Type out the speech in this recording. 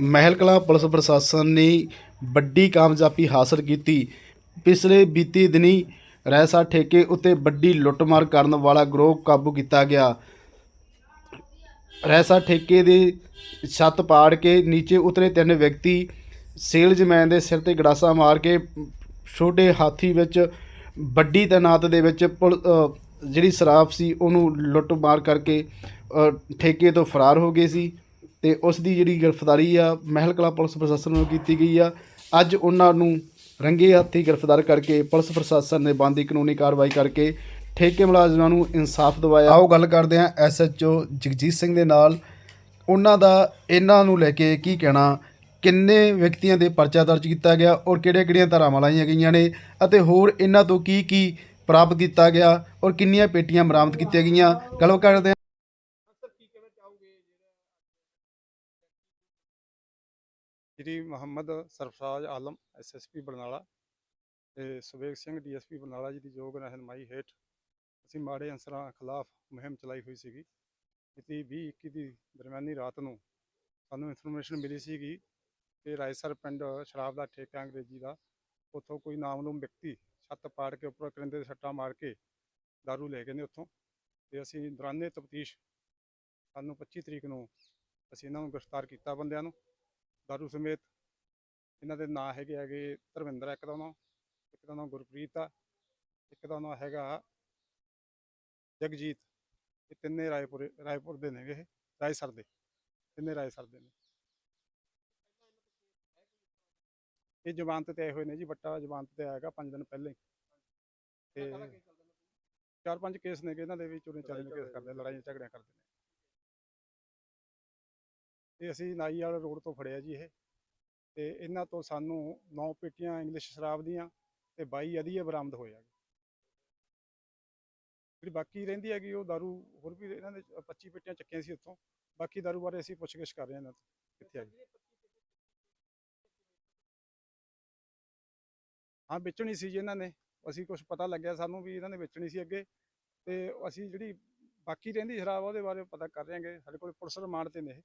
Mehal Kalan police ਪ੍ਰਸ਼ਾਸਨ ਨੇ ਵੱਡੀ ਕਾਮਯਾਬੀ ਹਾਸਲ ਕੀਤੀ। ਪਿਛਲੇ ਬੀਤੀ ਦਿਨੀ ਰੈਸਾ ਠੇਕੇ ਉੱਤੇ ਵੱਡੀ ਲੁੱਟਮਾਰ ਕਰਨ ਵਾਲਾ ਗਰੋਹ ਕਾਬੂ ਕੀਤਾ ਗਿਆ। ਰੈਸਾ ਠੇਕੇ ਦੇ ਛੱਤ ਪਾੜ ਕੇ ਨੀਚੇ ਉਤਰੇ ਤਿੰਨ ਵਿਅਕਤੀ ਸੇਲਜ਼ਮੈਨ ਦੇ ਸਿਰ ਤੇ ਗੜਾਸਾ ਮਾਰ ਕੇ ਛੋਟੇ ਹਾਥੀ ਵਿੱਚ ਵੱਡੀ ਤਾਦਾਦ ਦੇ ਵਿੱਚ ਪੁਲ- ਜਿਹੜੀ ਸ਼ਰਾਬ ਸੀ ਉਹਨੂੰ ਲੁੱਟ ਮਾਰ ਕਰਕੇ ਠੇਕੇ ਤੋਂ ਫਰਾਰ ਹੋ ਗਏ ਸੀ। ਤੇ ਉਸ ਦੀ ਜਿਹੜੀ ਗ੍ਰਿਫਤਾਰੀ ਆ, ਮਹਿਲ ਕਲਾ ਪੁਲਿਸ ਪ੍ਰਸ਼ਾਸਨ ਨੂੰ ਕੀਤੀ ਗਈ ਆ। ਅੱਜ ਉਹਨਾਂ ਨੂੰ ਰੰਗੇ ਹੱਥੀ ਗ੍ਰਿਫਤਾਰ ਕਰਕੇ ਪੁਲਿਸ ਪ੍ਰਸ਼ਾਸਨ ਨੇ ਬੰਦੀ ਕਾਨੂੰਨੀ ਕਾਰਵਾਈ ਕਰਕੇ ਠੇਕੇ ਮੁਲਾਜ਼ਮਾਂ ਨੂੰ ਇਨਸਾਫ ਦਿਵਾਇਆ। ਆਓ ਗੱਲ ਕਰਦੇ ਹਾਂ ਐਸਐਚਓ ਜਗਜੀਤ ਸਿੰਘ ਦੇ ਨਾਲ। ਉਹਨਾਂ ਦਾ ਇਹਨਾਂ ਨੂੰ ਲੈ ਕੇ ਕੀ ਕਹਿਣਾ? ਕਿੰਨੇ ਵਿਅਕਤੀਆਂ ਦੇ ਪਰਚਾ ਦਰਜ ਕੀਤਾ ਗਿਆ ਔਰ ਕਿਹੜੀਆਂ-ਕਿਹੜੀਆਂ ਧਾਰਾਵਾਂ ਲਾਈਆਂ ਗਈਆਂ ਨੇ? ਅਤੇ ਹੋਰ ਇਹਨਾਂ ਤੋਂ ਕੀ ਕੀ ਪ੍ਰਾਪਤ ਕੀਤਾ ਗਿਆ ਔਰ ਕਿੰਨੀਆਂ ਪੇਟੀਆਂ ਬਰਾਮਦ ਕੀਤੀਆਂ ਗਈਆਂ? ਗੱਲ ਕਰਦੇ ਸ਼੍ਰੀ ਮੁਹੰਮਦ ਸਰਫਰਾਜ਼ ਆਲਮ ਐਸਐਸਪੀ ਬਰਨਾਲਾ ਤੇ ਸੁਵੇਗ ਸਿੰਘ ਡੀਐਸਪੀ ਬਰਨਾਲਾ ਜੀ ਦੀ ਯੋਗ ਰਹਿਨਮਾਈ ਹੇਠ ਅਸੀਂ ਮਾੜੇ ਅਨਸਰਾਂ ਖਿਲਾਫ ਮੁਹਿੰਮ ਚਲਾਈ ਹੋਈ ਸੀਗੀ। ਮਿਤੀ 20 21 ਦੀ ਦਰਮਿਆਨੀ ਰਾਤ ਨੂੰ ਸਾਨੂੰ ਇਨਫੋਰਮੇਸ਼ਨ ਮਿਲੀ ਸੀਗੀ ਕਿ ਰਾਏਸਰ ਪਿੰਡ ਸ਼ਰਾਬ ਦਾ ਠੇਕਾ ਅੰਗਰੇਜ਼ੀ ਦਾ। ਉੱਥੋਂ ਕੋਈ ਨਾਮਲੂਮ ਵਿਅਕਤੀ ਛੱਤ ਪਾੜ ਕੇ ਉੱਪਰ ਕਰਿੰਦੇ ਦੇ ਸੱਟਾਂ ਮਾਰ ਕੇ ਦਾਰੂ ਲੈ ਗਏ ਨੇ ਉੱਥੋਂ ਤੇ ਅਸੀਂ ਦੌਰਾਨੇ ਤਫਤੀਸ਼ ਸਾਨੂੰ 25 ਤਰੀਕ ਨੂੰ ਅਸੀਂ ਇਹਨਾਂ ਨੂੰ ਗ੍ਰਿਫਤਾਰ ਕੀਤਾ ਬੰਦਿਆਂ ਨੂੰ। ਦਾਰੂ ਸਮੇਤ ਇਹਨਾਂ ਦੇ ਨਾਂ ਹੈਗੇ ਹੈਗੇ ਧਰਮਿੰਦਰ ਇੱਕ ਦਾ ਨਾਂ ਇੱਕ ਦਾ ਨਾਂ ਗੁਰਪ੍ਰੀਤ ਆ ਇੱਕ ਦਾ ਨਾਂ ਹੈਗਾ ਜਗਜੀਤ। ਇਹ ਤਿੰਨੇ ਰਾਏਪੁਰ ਰਾਏਪੁਰ ਦੇ ਨੇਗੇ ਇਹ ਰਾਏਸਰ ਦੇ ਤਿੰਨੇ ਰਾਏਸਰ ਦੇ ਨੇ। ਇਹ ਜ਼ਮਾਨਤ ਤੇ ਆਏ ਹੋਏ ਨੇ ਜੀ ਬੱਟਾ ਜ਼ਮਾਨਤ ਤੇ ਆਏਗਾ 5 ਦਿਨ ਪਹਿਲਾਂ ਤੇ ਚਾਰ ਪੰਜ ਕੇਸ ਨੇਗੇ ਇਹਨਾਂ ਦੇ ਵੀ ਚੋਰੀ ਚਾਰੇ ਕੇਸ ਕਰਦੇ ਲੜਾਈਆਂ ਝਗੜਿਆਂ ਕਰਦੇ ਨੇ। ਇਹ ਅਸੀਂ ਨਾਈ ਵਾਲੇ ਰੋਡ ਤੋਂ ਫੜਿਆ ਜੀ ਇਹ। ਤੇ ਇਹਨਾਂ ਤੋਂ ਸਾਨੂੰ 9 ਪੇਟੀਆਂ ਇੰਗਲਿਸ਼ ਸ਼ਰਾਬ ਦੀਆਂ ਤੇ 22 ਅਧੀਏ ਬਰਾਮਦ ਹੋਇਆ ਜਿਹੜੀ ਬਾਕੀ ਰਹਿੰਦੀ ਹੈਗੀ ਉਹ ਦਾਰੂ ਹੋਰ ਵੀ ਇਹਨਾਂ ਦੇ 25 ਪੇਟੀਆਂ ਚੱਕੀਆਂ ਸੀ ਉੱਥੋਂ। ਬਾਕੀ ਦਾਰੂ ਬਾਰੇ ਅਸੀਂ ਪੁੱਛਗਿੱਛ ਕਰ ਰਹੇ ਹਾਂ ਇਹਨਾਂ ਕਿੱਥੇ ਆ ਗਈ ਹਾਂ, ਵੇਚਣੀ ਸੀ ਜੀ ਇਹਨਾਂ ਨੇ। ਅਸੀਂ ਕੁਝ ਪਤਾ ਲੱਗਿਆ ਸਾਨੂੰ ਵੀ ਇਹਨਾਂ ਨੇ ਵੇਚਣੀ ਸੀ ਅੱਗੇ। ਤੇ ਅਸੀਂ ਜਿਹੜੀ ਬਾਕੀ ਰਹਿੰਦੀ ਸ਼ਰਾਬ ਉਹਦੇ ਬਾਰੇ ਪਤਾ ਕਰ ਰਹੇ ਹਾਂਗੇ। ਸਾਡੇ ਕੋਲ ਪੁਲਿਸ ਰਿਮਾਂਡ ਤੇ ਨੇ ਇਹ।